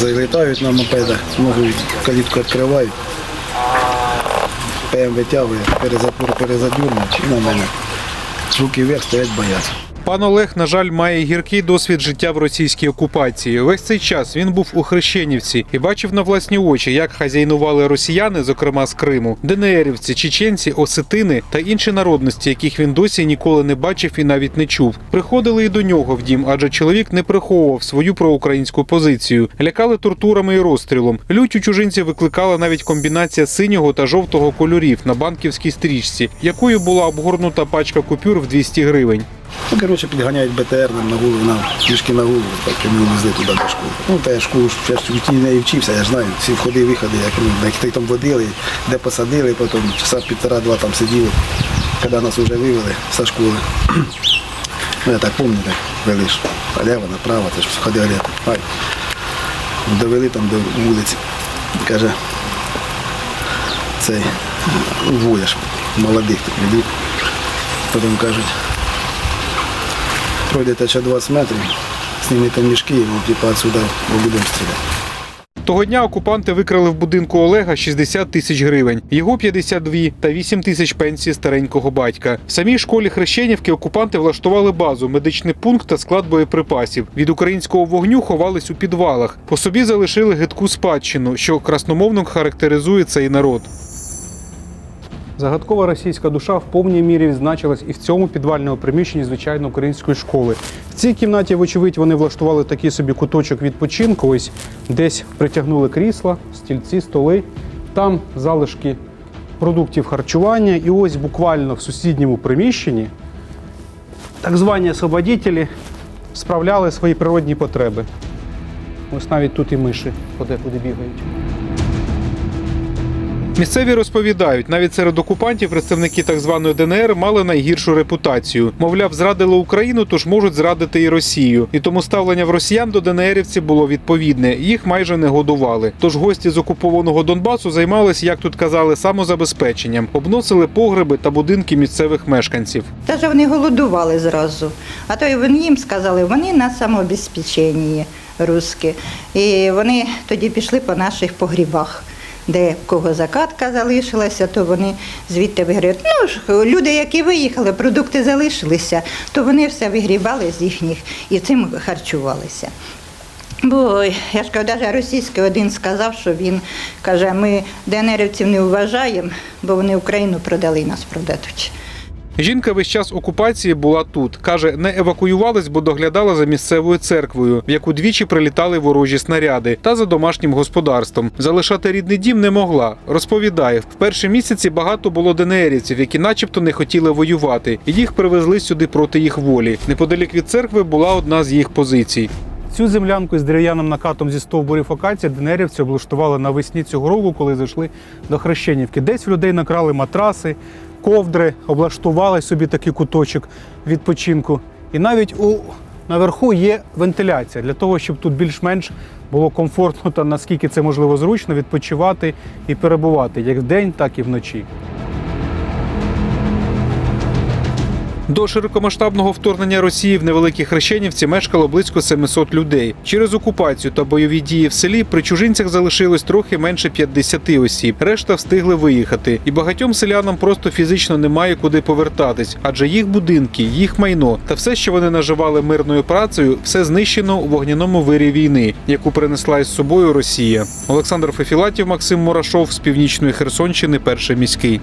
Залітають на мопедах, ногу калітку відкривають. ПМ витягує, перезадюрнуть і на мене. Руки вверх стоять, бояться. Пан Олег, на жаль, має гіркий досвід життя в російській окупації. Весь цей час він був у Хрещенівці і бачив на власні очі, як хазяйнували росіяни, зокрема з Криму, ДНРівці, чеченці, осетини та інші народності, яких він досі ніколи не бачив і навіть не чув. Приходили і до нього в дім, адже чоловік не приховував свою проукраїнську позицію, лякали тортурами і розстрілом. Лють у чужинців викликала навіть комбінація синього та жовтого кольорів на банківській стрічці, якою була обгорнута пачка купюр в 200 гривень. Ну, коротше, підганяють БТР нам на голову, на пішки на голову, так і ми везли туди до школи. Ну, та я школу я ж в тій неї вчився, я ж знаю, всі входи виходи, як, ну, як ти там водили, де посадили, потім часа півтора-два там сиділи, коли нас вже вивели зі школи. Ну, я так пам'ятаю, вели ж наліво, направо, це ж ходили. Ай. Довели там до вулиці. Каже, цей вояж молодих тут ведуть. Потім кажуть, пройдете ще 20 метрів, знімете мішки, ну, типу, отсюда ми будемо стріляти. Того дня окупанти викрали в будинку Олега 60 тисяч гривень, його 52 та 8 тисяч пенсії старенького батька. В самій школі Хрещенівки окупанти влаштували базу, медичний пункт та склад боєприпасів. Від українського вогню ховались у підвалах. По собі залишили гидку спадщину, що красномовно характеризує цей народ. Загадкова російська душа в повній мірі відзначилась і в цьому підвальному приміщенні звичайно української школи. В цій кімнаті, вочевидь, вони влаштували такий собі куточок відпочинку. Ось десь притягнули крісла, стільці, столи. Там залишки продуктів харчування. І ось буквально в сусідньому приміщенні так звані освободітелі справляли свої природні потреби. Ось навіть тут і миші подекуди бігають. Місцеві розповідають, навіть серед окупантів представники так званої ДНР мали найгіршу репутацію. Мовляв, зрадили Україну, тож можуть зрадити і Росію. І тому ставлення в росіян до ДНРівців було відповідне. Їх майже не годували. Тож гості з окупованого Донбасу займалися, як тут казали, самозабезпеченням, обносили погреби та будинки місцевих мешканців. Та ж вони голодували зразу. А то й вони їм сказали, вони на самообезпеченні русські. І вони тоді пішли по наших погрібах. Де в кого закатка залишилася, то вони звідти вигрібають. Ну ж, люди, які виїхали, продукти залишилися, то вони все вигрібали з їхніх і цим харчувалися. Бо я ж кажу, навіть російський один сказав, що він каже, ми ДНРівців не вважаємо, бо вони Україну продали нас продадуть. Жінка весь час окупації була тут. Каже, не евакуювалась, бо доглядала за місцевою церквою, в яку двічі прилітали ворожі снаряди, та за домашнім господарством. Залишати рідний дім не могла. Розповідає, в перші місяці багато було ДНРівців, які, начебто, не хотіли воювати. Їх привезли сюди проти їх волі. Неподалік від церкви була одна з їх позицій. Цю землянку з дерев'яним накатом зі стовбурів акації ДНРівці облаштували навесні цього року, коли зайшли до Хрещенівки. Десь в людей накрали матраси, ковдри, облаштували собі такий куточок відпочинку. І навіть у наверху є вентиляція для того, щоб тут більш-менш було комфортно та наскільки це можливо зручно відпочивати і перебувати як вдень, так і вночі. До широкомасштабного вторгнення Росії в невеликій Хрещенівці мешкало близько 700 людей. Через окупацію та бойові дії в селі при чужинцях залишилось трохи менше 50 осіб. Решта встигли виїхати. І багатьом селянам просто фізично немає куди повертатись, адже їх будинки, їх майно та все, що вони наживали мирною працею, все знищено у вогняному вирі війни, яку принесла із собою Росія. Олександр Фефілатів, Максим Мурашов з північної Херсонщини, перший міський.